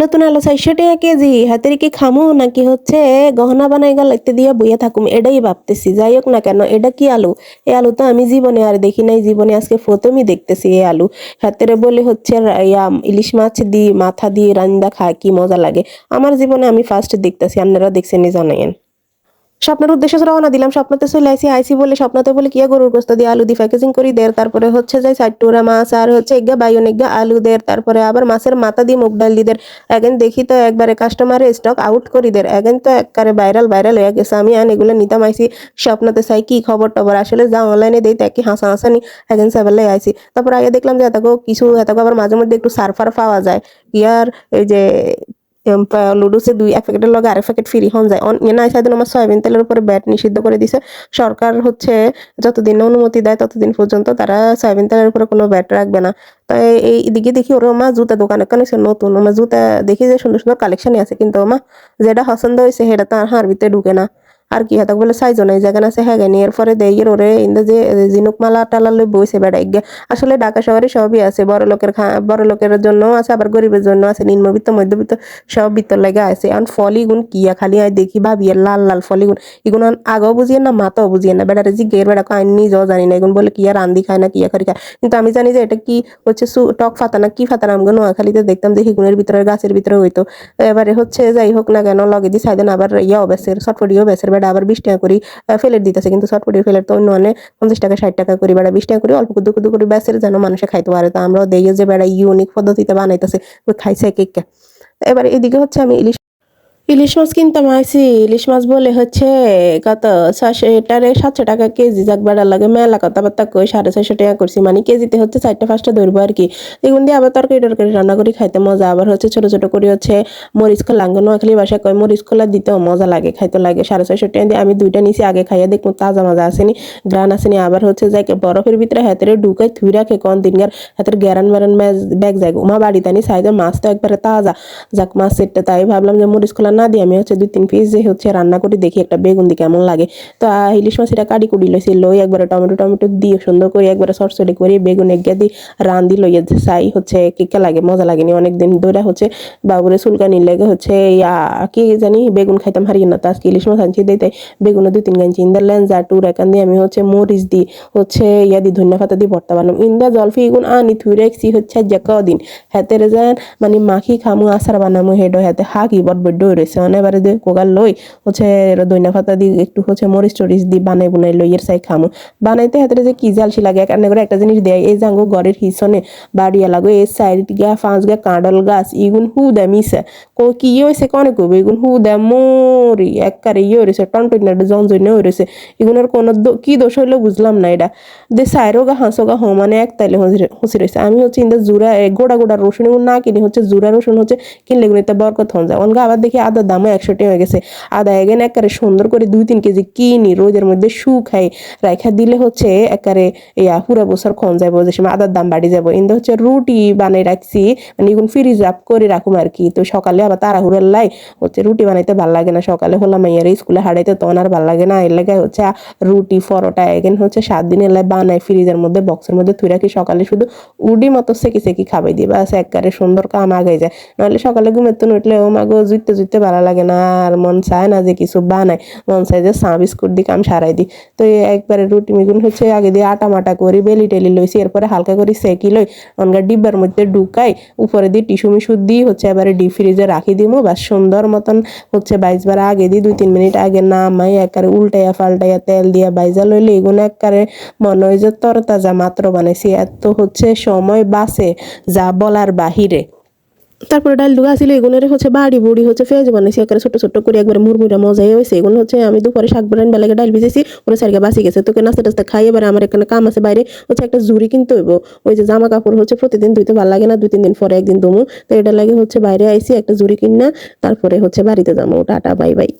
নতুন আলু চারশো টাকা কেজি, হাতের কি খামু নাকি হচ্ছে গহনা বানাই গেল ইত্যাদি দিয়ে বইয়া থাকুম, এটাই ভাবতেছি। যাই হোক না কেন, এটা কি আলু? এই আলু তো আমি জীবনে আর দেখি নাই, জীবনে আজকে প্রথমই দেখতেছি এ আলু। হাতের বলে হচ্ছে ইলিশ মাছ দিয়ে মাথা দিয়ে রান্দা খায় কি মজা লাগে। আমার জীবনে আমি ফার্স্ট দেখতেছি আপনারা দেখছেন জানাইন স্বপ্নের উদ্দেশ্যে রওনা দিলাম। স্বপ্নতে চলে আসি, আইসি বলে স্বপ্নতে বলে কি গরুর গোস্ত দিয়ে আলু দিয়ে প্যাকেজিং করি দের তারপরে হচ্ছে যাই সাইটুরা মাছ আর হচ্ছে এগা বাইন এগা আলু দের তারপরে আবার মাছের মাথা দিয়ে মুগ ডাল দিয়ে দের এখন দেখি তো একবারে কাস্টমারের স্টক আউট করি দের এখন তো একবারে ভাইরাল ভাইরাল হয়ে গেছে। আমি আন এগুলো নিতাম আইসি। স্বপ্নতে চাই কি খবর টবর? আসলে যা অনলাইনে দেই তাকে হাসা হাসানি এখন সেবেলে আইসি। তারপর আগে দেখলাম যে এতগো কিছু, এতগো আবার মাঝে মধ্যে একটু সারফার পাওয়া যায়। ইয়ার এই যে লুডুসে দুই, এক প্যাকেটের লগে আরেক প্যাকেট ফ্রি হন যায়। না সেদিন আমার সয়াবিন তেলের উপরে ব্যাট নিষিদ্ধ করে দিছে। সরকার হচ্ছে যতদিন অনুমতি দেয় ততদিন পর্যন্ত তারা সয়াবিন তেলের উপরে কোনো ব্যাট রাখবে না। তাই এই দিকে দেখি ওরা মা, জুতা দোকানে কেন নতুন? আমার জুতা দেখি যে সুন্দর সুন্দর কালেকশনই আছে, কিন্তু আমার যেটা পছন্দ হয়েছে সেটা তো আর হার ভিতরে ঢুকে না। আর কি হাতাক বলে সাইজ নাই জায়গা আছে হ্যাঁ গানি এরপরে দেই এর ওরে ইন্দা যে জিনুক মালা টালা লই বইছে বেড়াই গে আসলে ঢাকা শহরে সবই আছে। বড় লোকের বড় লোকের জন্য আছে, আবার গরিবের জন্য আছে। নিম্নবিত্ত মধ্যবিত্ত সব বিত্তর লাগে আছে। এখন ফল ইগুন কিয়া খালি আই দেখি, ভাবি লাল লাল ফল ইগুন ইগুন আগেও বুঝিয়ে না মাতাও বুঝিয়ে না। বেড়ারে জিগের বেড়া আইন নিজেও জানি না। এগুন বলে কিয়া রান্দি খায় না কিয়া করি খায়। কিন্তু আমি জানি যে এটা কি হচ্ছে টক ফাতা না কি ফাতা নাম নোয়াখালীতে দেখতাম যে হিগুনের ভিতরে, গাছের ভিতরে হইতো। এবারে হচ্ছে, যাই হোক না কেন, লগে দি সাইদেন আবার ইয়াও বেসের শর্টফটিও বেসের বেড়া আবার বিশ টাকা করি ফেলে দিতেছে। কিন্তু শর্টফটির ফেলে তো অন্য অনেক পঞ্চাশ টাকা, ষাট টাকা করি বেড়া, বিশ টাকা করি অল্প কুদু কুদু করি বেসের যেন মানুষে খাইতে পারে। তো আমরাও দেখি যে বেড়া ইউনিক পদ্ধতিতে বানাইতেছে। খাইছে কেক এবার এদিকে হচ্ছে আমি ইলিশ ইলিশ মাছ কিনতাম আইসি ইলিশ মাছ বলে হচ্ছে, কত? ছয়শো এটারে সাতশো টাকা কেজি, যাক বেড়া লাগে। মেলা কথাবার্তা কই, সাড়ে ছয়শো টাকা করছি। মানে কেজিতে হচ্ছে চারটা পাঁচটা ধরবো আর কি। এগুন দিয়ে আবার তরকারি টরকারি রান্না করে, খাইতে মজা। আবার হচ্ছে ছোট ছোট করে হচ্ছে মরিচ খোলা। নোয়াখালী বাসায় কয়, মরিচ খোলা দিতেও মজা লাগে, খাইতে লাগে। সাড়ে ছয়শো টাকা দিয়ে আমি দুইটা নিছি, আগে খাইয়া দেখব, তাজা মজা আসেনি গ্রান আসেনি। আবার হচ্ছে যাই বরফের ভিতরে হাতের ঢুকাই থুই রাখে কোন দিনকার হাতের গ্যারান ম্যারান ব্যাগ যায় উমা বাড়িতে আনি, সাইজের মাছ তো একবারে তাজা। যাক মাছ সেটটা তাই ভাবলাম যে মরিচ খোলা না দিয়ে আমি হচ্ছে দুই তিন পিস যে হচ্ছে রান্না করে, দেখি একটা বেগুন দি কেমন লাগে। তো ইলিশ মাছ এটা কাটি কুড়ি লইছি, লই একবারে টমেটো টমেটো দিয়ে সুন্দর করে একবারে সরসরি করে বেগুন এগিয়ে দিই রান্দি লইয়া চাই, হচ্ছে কেকে লাগে, মজা লাগেনি। অনেকদিন ধরে হচ্ছে বাবুরে চুলকানি লেগে হচ্ছে কি জানি, বেগুন খাইতাম, হারিয়ে না, তো আজকে ইলিশ মাছ আনছি দিতে বেগুনে দুই তিন গাঞ্চি ইন্দা লেঞ্জা, টুর একান দিয়ে আমি হচ্ছে মরিচ দিই হচ্ছে ইয়া দি ধনিয়া পাতা দিয়ে ভর্তা বানাম। ইন্দা জলফি এগুন আনি থুই রেখছি হচ্ছে যে কদিন। হাতে যেন মানে মাখি খামু, আচার বানামু, হেড হাতে হাকি বট বড্ড রয়েছে অনেবারে দিয়ে কোকাল লই হচ্ছে দইনা পাতা দিয়ে একটু হচ্ছে মরিচ টরিচ দি বানাই বুনাই লই এর সাই খামু। বানাইতে হাতে যে কি জালসি লাগে এক করে একটা জিনিস দেয় এই জাঙ্গো ঘরের হিসনে বাড়িয়া লাগো এই সাইড গা পাঁচ গা কাঁডল গাছ ইগুন হু দা মিশে। কো কি হয়েছে কনে কব ইগুন হু দা মরি একবারে ইয়ে হয়েছে টনটন জনজন্য হয়েছে ইগুনের কোনো কি দোষ হইল বুঝলাম না এটা। দে সাইরো গা হাঁসো গা হো মানে এক তাইলে হুসি রয়েছে আমি হচ্ছে ইন্দা জুরা এ, গোড়া গোড়া রসুন না কিনি হচ্ছে জুরা রসুন হচ্ছে কিনলে এতে বরকত হন যায়। অনগা আবার দেখি আদার দামও একশো টাকা হয়ে গেছে। আদা এগেন একারে সুন্দর করে দুই তিন কেজি কিনি রোদের মধ্যে শুকাই রাখা দিলে হচ্ছে একারে ইয়া পুরা বছর খন যাব যে সময় আদার দাম বাড়ি যাব ইন্দা হচ্ছে রুটি বানাই রাখছি মানে এগুলো ফ্রিজ আপ করে রাখুম আর কি তো সকালে আবার তাড়াহুড়ার লাই হচ্ছে রুটি বানাইতে ভালো লাগে না। সকালে হলাম মাইয়ার স্কুলে হারাইতে তখন আর ভালো লাগে না। এর লাগে হচ্ছে রুটি, পরোটা এগেন হচ্ছে সাত দিনের লাই বানাই ফ্রিজের মধ্যে বক্সের মধ্যে থুই রাখি। সকালে শুধু উডি মতো সেকি সেকি খাবাই দিই। বাস একবারে সুন্দর কাম আগে যায়। নাহলে সকালে ঘুমের তো উঠলে, ও মাগো জুইতে জুইতে ভালো লাগে না, আর মন চায় না যে কিছু বানাই। মন চায় যে চা বিস্কুট দিয়ে কাম সারাই দিই। তো একবারে রুটি মিগুন হচ্ছে আগে দিয়ে আটা মাটা করি বেলি টেলি লইছি, এরপরে হালকা করে সেকি লই অনগা ডিব্বার মধ্যে ঢুকাই, উপরে দিয়ে টিসু মিশু দিই হচ্ছে এবারে ডিপ ফ্রিজে রাখি দিমু বা সুন্দর মতন হচ্ছে বাইজবার আগে দিই দুই তিন মিনিট আগে নামাই, একবারে উল্টাইয়া পাল্টাইয়া তেল দিয়া বাইজা লইলে এগুলো একবারে মনে হয় যে তরতাজা মাত্র বানাইছি। এত হচ্ছে সময় বাসে যা বলার বাহিরে। তারপরে ডাল ডুগা ছিল এগুলোর হচ্ছে বাড়ি বুড়ি হচ্ছে ফেজ বানাইছি, একবারে ছোট ছোট করে একবারে মুরমুরা মজাই হয়েছে এগুলো হচ্ছে আমি দুপুরে শাক বানান বেলাকে ডাল ভিজেছি ওরা সারিকে বাসি গেছে। তোকে নাস্তা টাস্তা খাই এবার আমার এখানে কাম আছে বাইরে, হচ্ছে একটা জুড়ি কিনতে হইব। ওই যে জামা কাপড় হচ্ছে প্রতিদিন ধুইতে ভালো লাগে না দুই তিন দিন পরে একদিন ধুমু। তো এটা লাগে হচ্ছে বাইরে আইসি একটা জুড়ি কিনা, তারপরে হচ্ছে বাড়িতে যাব টাটা, বাই বাই।